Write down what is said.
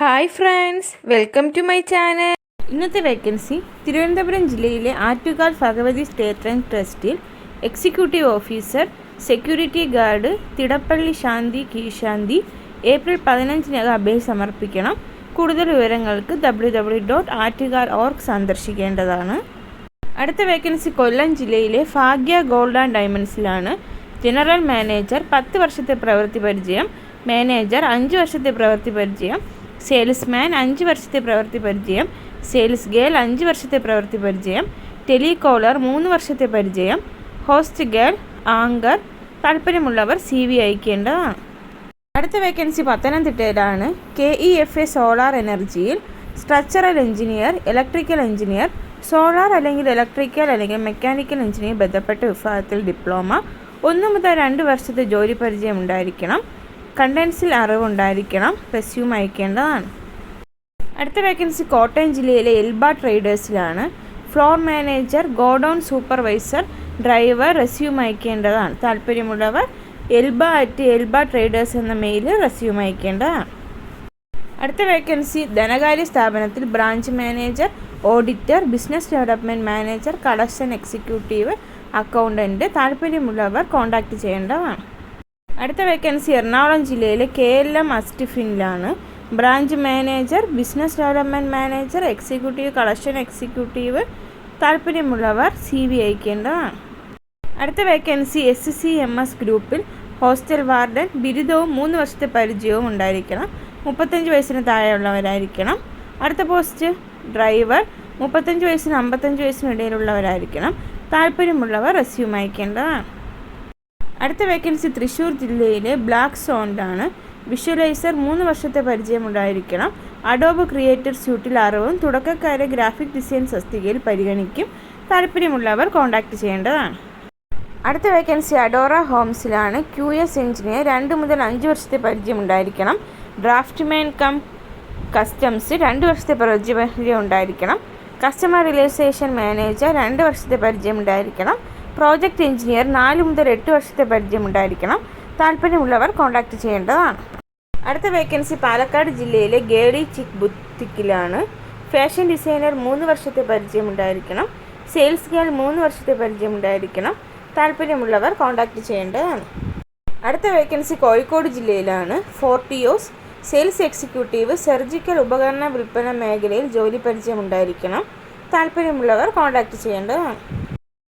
Hi friends welcome to my channel. ഇന്നത്തെ vacancy Thiruvananthapuram ജില്ലയിലെ Attukal Bhagavathi state ട്രസ്റ്റിൽ എക്സിക്യൂട്ടീവ് ഓഫീസർ സെക്യൂരിറ്റി ഗാർഡ് തിടപ്പള്ളി ശാന്തി കീശാന്തി ഏപ്രിൽ പതിനഞ്ചിനകം അപേക്ഷ സമർപ്പിക്കണം. കൂടുതൽ വിവരങ്ങൾക്ക് W W dot Attukal org സന്ദർശിക്കേണ്ടതാണ്. അടുത്ത വേക്കൻസി കൊല്ലം ജില്ലയിലെ ഭാഗ്യ ഗോൾഡ് ആൻഡ് ഡയമണ്ട്സിലാണ് ജനറൽ മാനേജർ പത്ത് വർഷത്തെ പ്രവൃത്തി പരിചയം മാനേജർ അഞ്ച് വർഷത്തെ പ്രവൃത്തി പരിചയം സെയിൽസ്മാൻ അഞ്ച് വർഷത്തെ പ്രവൃത്തി പരിചയം സെയിൽസ് ഗേൾ അഞ്ച് വർഷത്തെ പ്രവൃത്തി പരിചയം ടെലികോളർ മൂന്ന് വർഷത്തെ പരിചയം ഹോസ്റ്റ് ഗേൾ ആങ്കർ താല്പര്യമുള്ളവർ സി വി അയക്കേണ്ടതാണ്. അടുത്ത vacancy പത്തനംതിട്ടയിലാണ്. K E F A solar എനർജിയിൽ structural engineer electrical engineer solar അല്ലെങ്കിൽ ഇലക്ട്രിക്കൽ അല്ലെങ്കിൽ മെക്കാനിക്കൽ എഞ്ചിനീയർ ബന്ധപ്പെട്ട വിഭാഗത്തിൽ ഡിപ്ലോമ ഒന്ന് മുതൽ രണ്ട് വർഷത്തെ ജോലി പരിചയം ഉണ്ടായിരിക്കണം. കണ്ടൻസിൽ അറിവുണ്ടായിരിക്കണം റെസ്യൂം അയക്കേണ്ടതാണ്. അടുത്ത വേക്കൻസി കോട്ടയം ജില്ലയിലെ Elba ട്രേഡേഴ്സിലാണ് floor manager godown supervisor driver resume അയക്കേണ്ടതാണ്. താല്പര്യമുള്ളവർ എൽബ അറ്റ് എൽബ ട്രേഡേഴ്സ് എന്ന മെയിൽ റെസ്യൂം അയക്കേണ്ടതാണ്. അടുത്ത വേക്കൻസി ധനകാര്യ സ്ഥാപനത്തിൽ branch manager auditor business development manager collection executive accountant താല്പര്യമുള്ളവർ കോൺടാക്റ്റ് ചെയ്യേണ്ടതാണ്. അടുത്ത വേക്കൻസി എറണാകുളം ജില്ലയിലെ K L M അസ്റ്റിഫിനിലാണ് branch manager business development manager executive collection executive താല്പര്യമുള്ളവർ സി വി അയക്കേണ്ടതാണ്. അടുത്ത vacancy S C M S ഗ്രൂപ്പിൽ ഹോസ്റ്റൽ വാർഡൻ ബിരുദവും മൂന്ന് വർഷത്തെ പരിചയവും ഉണ്ടായിരിക്കണം. മുപ്പത്തഞ്ച് വയസ്സിന് താഴെയുള്ളവരായിരിക്കണം. അടുത്ത പോസ്റ്റ് ഡ്രൈവർ മുപ്പത്തഞ്ച് വയസ്സിന് അമ്പത്തഞ്ച് വയസ്സിനിടയിലുള്ളവരായിരിക്കണം. താല്പര്യമുള്ളവർ റെസ്യൂം അയക്കേണ്ടതാണ്. അടുത്ത വേക്കൻസി തൃശ്ശൂർ ജില്ലയിലെ ബ്ലാക്ക് സോണ്ടാണ് വിഷ്വലൈസർ മൂന്ന് വർഷത്തെ പരിചയമുണ്ടായിരിക്കണം. അഡോബ് ക്രിയേറ്റർ സ്യൂട്ടിൽ അറിവും തുടക്കക്കാരെ ഗ്രാഫിക് ഡിസൈൻ സ്വസ്തികയിൽ പരിഗണിക്കും. താല്പര്യമുള്ളവർ കോൺടാക്റ്റ് ചെയ്യേണ്ടതാണ്. അടുത്ത വേക്കൻസി അഡോറ ഹോംസിലാണ് ക്യു എസ് എഞ്ചിനീയർ രണ്ട് മുതൽ അഞ്ച് വർഷത്തെ പരിചയമുണ്ടായിരിക്കണം. ഡ്രാഫ്റ്റ്മാൻ കം കസ്റ്റംസ് രണ്ട് വർഷത്തെ പരിചയം ഉണ്ടായിരിക്കണം കസ്റ്റമർ റിലേഷേഷൻ മാനേജർ രണ്ട് വർഷത്തെ പരിചയം ഉണ്ടായിരിക്കണം പ്രോജക്റ്റ് എഞ്ചിനീയർ നാല് മുതൽ എട്ട് വർഷത്തെ പരിചയം ഉണ്ടായിരിക്കണം. താല്പര്യമുള്ളവർ കോൺടാക്റ്റ് ചെയ്യേണ്ടതാണ്. അടുത്ത വേക്കൻസി പാലക്കാട് ജില്ലയിലെ ഗേഡി ചിക് ബുത്തിക്കിലാണ്. ഫാഷൻ ഡിസൈനർ മൂന്ന് വർഷത്തെ പരിചയം ഉണ്ടായിരിക്കണം. സെയിൽസ് ഗേൾ മൂന്ന് വർഷത്തെ പരിചയം ഉണ്ടായിരിക്കണം. താല്പര്യമുള്ളവർ കോൺടാക്റ്റ് ചെയ്യേണ്ടതാണ്. അടുത്ത വേക്കൻസി കോഴിക്കോട് ജില്ലയിലാണ്. ഫോർട്ടിയോസ് സെയിൽസ് എക്സിക്യൂട്ടീവ് സർജിക്കൽ ഉപകരണ വിൽപ്പന മേഖലയിൽ ജോലി പരിചയമുണ്ടായിരിക്കണം താല്പര്യമുള്ളവർ കോൺടാക്റ്റ് ചെയ്യേണ്ടതാണ്.